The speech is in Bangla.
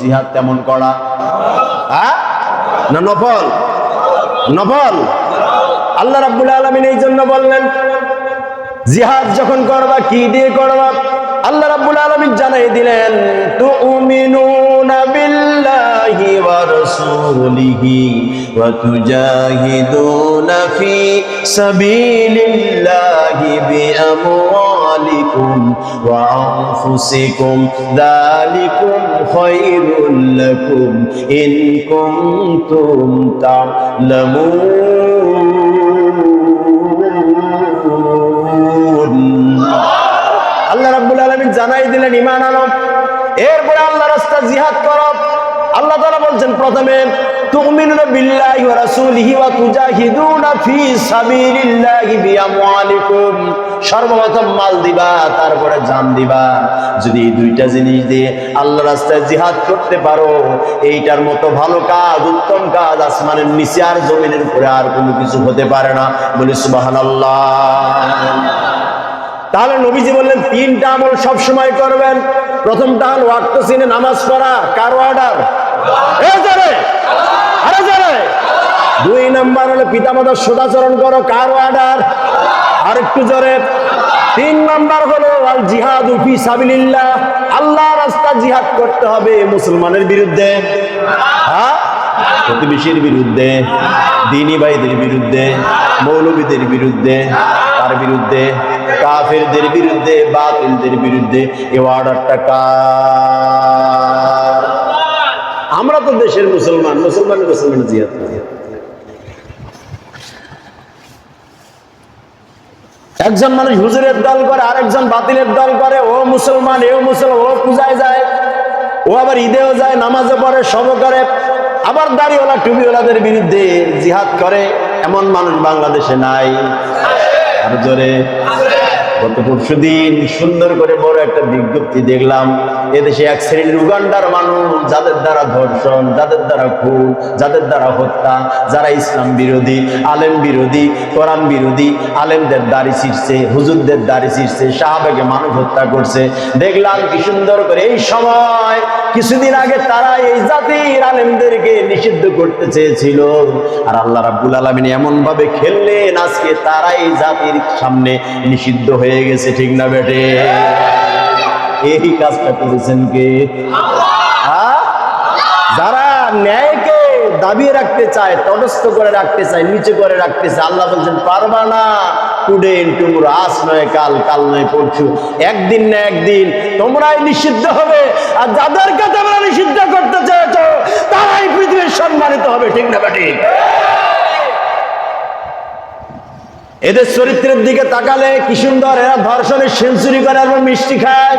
জিহাদ তেমন করা। হ্যাঁ? না, নফল। নফল? আল্লাহ রাব্বুল আলামিন এই জন্য বললেন, জিহাদ যখন করবা, কি দিয়ে করবা? আল্লাহ রাব্বুল আলামিন জানাই দিলেন, তুমিনুনা বিল্লাহি ওয়া রাসূলিহি ওয়া তুজাহিদুনা ফি সাবিলিল্লাহি বিআমওয়ালিকুম ওয়া আনফুসিকুম। যালিকুম খায়রুল লাকুম ইন কুনতুম আল্লাহ রাব্বুল আলামিন জানাই দিলেন, ঈমান আনো। এরপরে আল্লাহ রাস্তা জিহাদ করো। আল্লাহ তাআলা বলছেন প্রথমে এইটার মতো ভালো কাজ, উত্তম কাজ আসমানের নিচে আর জমিনের উপরে আর কোনো কিছু হতে পারে না। বলি তাহলে নবীজি বললেন, তিনটা আমল সব সময় করবেন। প্রথমটা হল ওয়াক্ত নামাজ পড়া, কার অর্ডার দুই নাম্বার হলো পিতামাতার সদাচরণ করো, কার অর্ডার আর একটু জোরে। তিন নাম্বার হলো আল জিহাদ উফি সাবিলিল্লাহ। আল্লাহ রাস্তা জিহাদ করতে হবে মুসলমানের বিরুদ্ধে। হ্যাঁ? প্রতিবেশীর বিরুদ্ধে, দিনী ভাইদের বিরুদ্ধে, মৌলবীদের বিরুদ্ধে তার বিরুদ্ধে, কাফেরদের বিরুদ্ধে, বাতিলদের বিরুদ্ধে এ অর্ডারটা কার? দেশের মুসলমান মুসলমান মুসলমান করি। একজন মানুষ হুজুরের দল করে, আরেকজন বাতিলের দল করে, ও মুসলমান, এও মুসলমান, ও পূজায় যায়, ও আবার ঈদেও যায়, নামাজও পড়ে সব করে, আবার দাড়িওয়ালা, টুপিওয়ালাদের বিরুদ্ধে জিহাদ করে, এমন মানুষ বাংলাদেশে নাই আর জোরে গত পরশু দিন সুন্দর করে বড় একটা বিজ্ঞপ্তি দেখলাম। এদেশে এক শ্রেণির উগান্ডার মানুষ, যাদের দ্বারা ধর্ষণ, যাদের দ্বারা খুন, যাদের দ্বারা হত্যা, যারা ইসলাম বিরোধী, আলেম বিরোধী, কোরআন বিরোধী, আলেমদের দাড়ি ছিঁড়ছে, হুজুরদের দাড়ি ছিঁড়ছে, শাহবাগে মানুষ হত্যা করছে। দেখলাম কি সুন্দর করে এই সময় কিছুদিন আগে তারা এই জাতির আলেমদেরকে নিষিদ্ধ করতে চেয়েছিল। আর আল্লাহ রাব্বুল আলামিন এমন ভাবে খেললেন, আজকে তারা এই জাতির সামনে নিষিদ্ধ হয়ে গেছে, ঠিক না বেটে? এই কাজটা করেছেন কে? হ্যাঁ? যারা ন্যায়কে দাবিয়ে রাখতে চায়, তটস্থ করে রাখতে চায়, নিচে করে রাখতে চায়, আল্লাহ বলছেন, পারবা না। টুডে টুমুর আজ নয়, কাল কাল নয়, পরশু। একদিন না একদিন, তোমরাই নিষিদ্ধ হবে। আর যাদেরকে তোমরা নিষিদ্ধ করতে চেয়েছো, তারাই পৃথিবীর সম্মানিত হবে, ঠিক না ঠিক এদের চরিত্রের দিকে তাকালে কি সুন্দর এরা ধর্ষণের সেঞ্চুরি করে এবং মিষ্টি খায়।